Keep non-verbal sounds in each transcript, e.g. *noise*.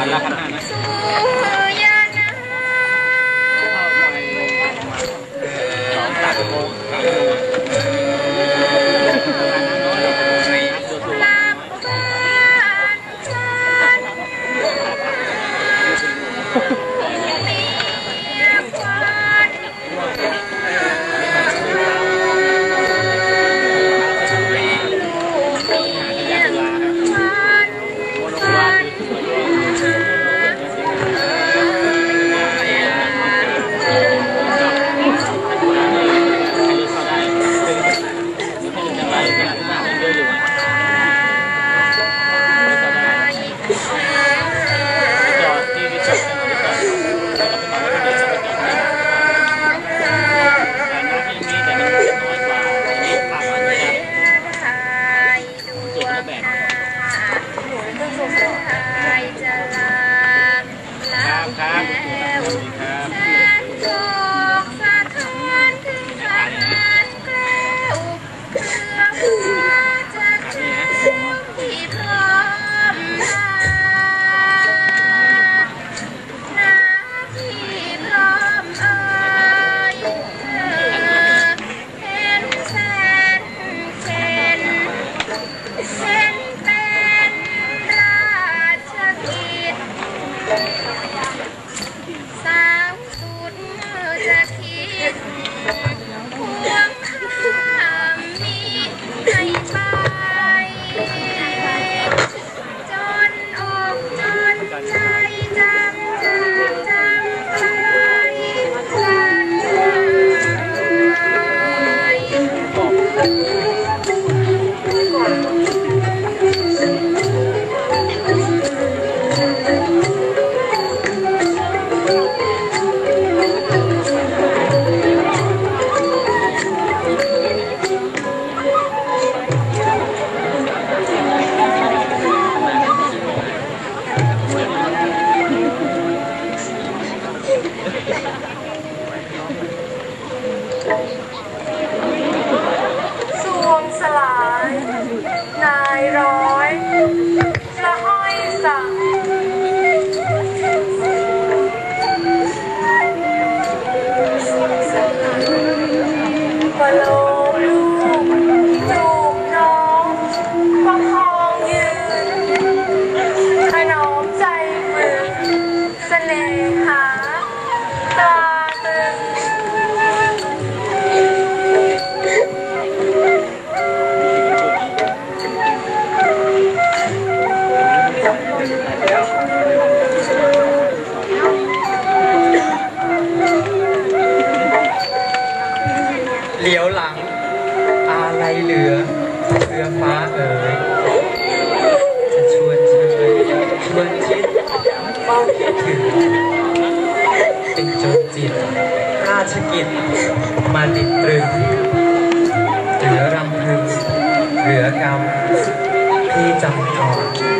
ありがと。 ลียวหลัง อะไรเหลือเรือฟ้าเอ๋ยจะชวนเชยชวนชิดเฝ้าคิดถึงเป็นจนจิต ราชกิจ มาติดตรึงเหลือรำพึงเหลือกรรมพี่จำก่อน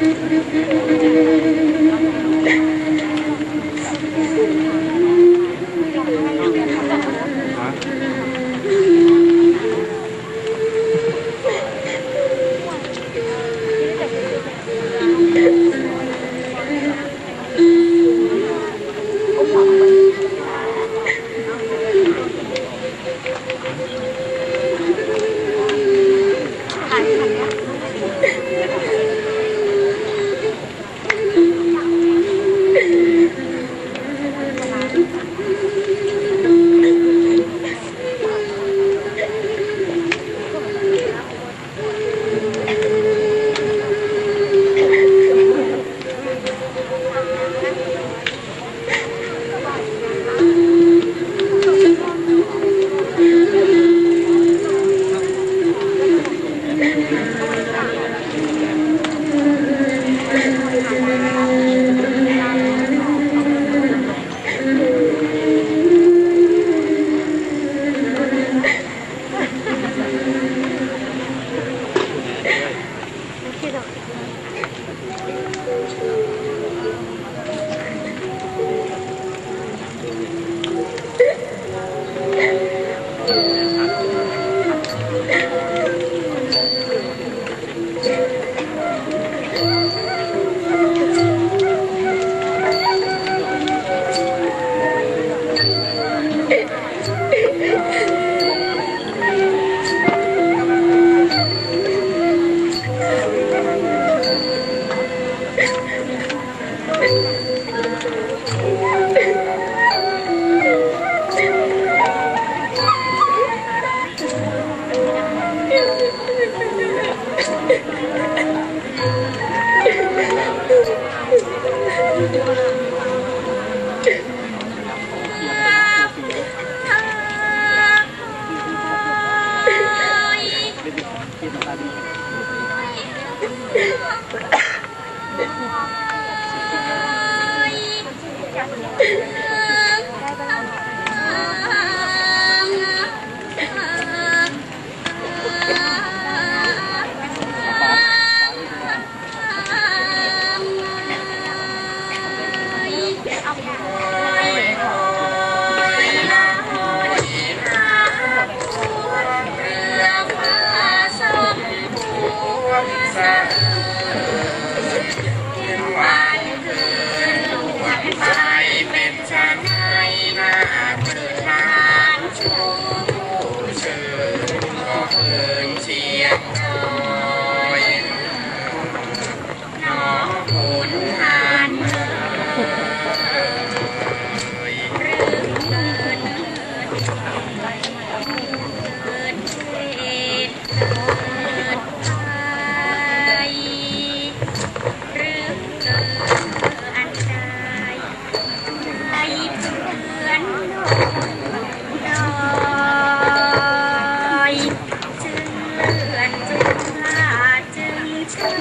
Thank *laughs* you.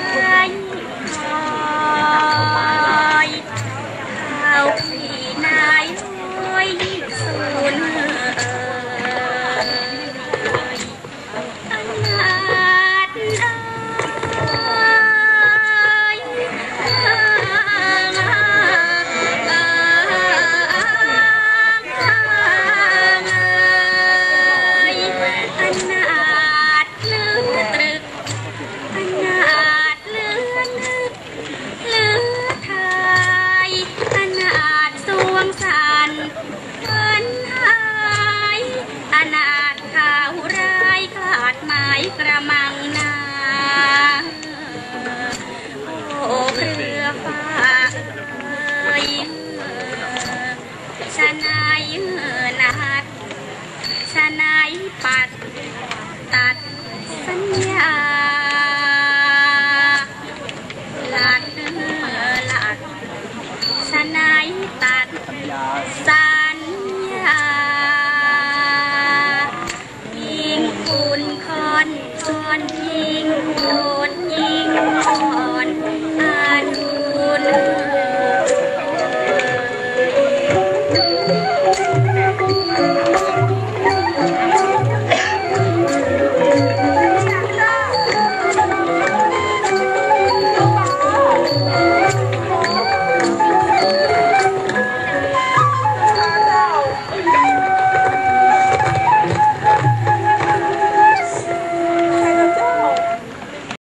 可以吗？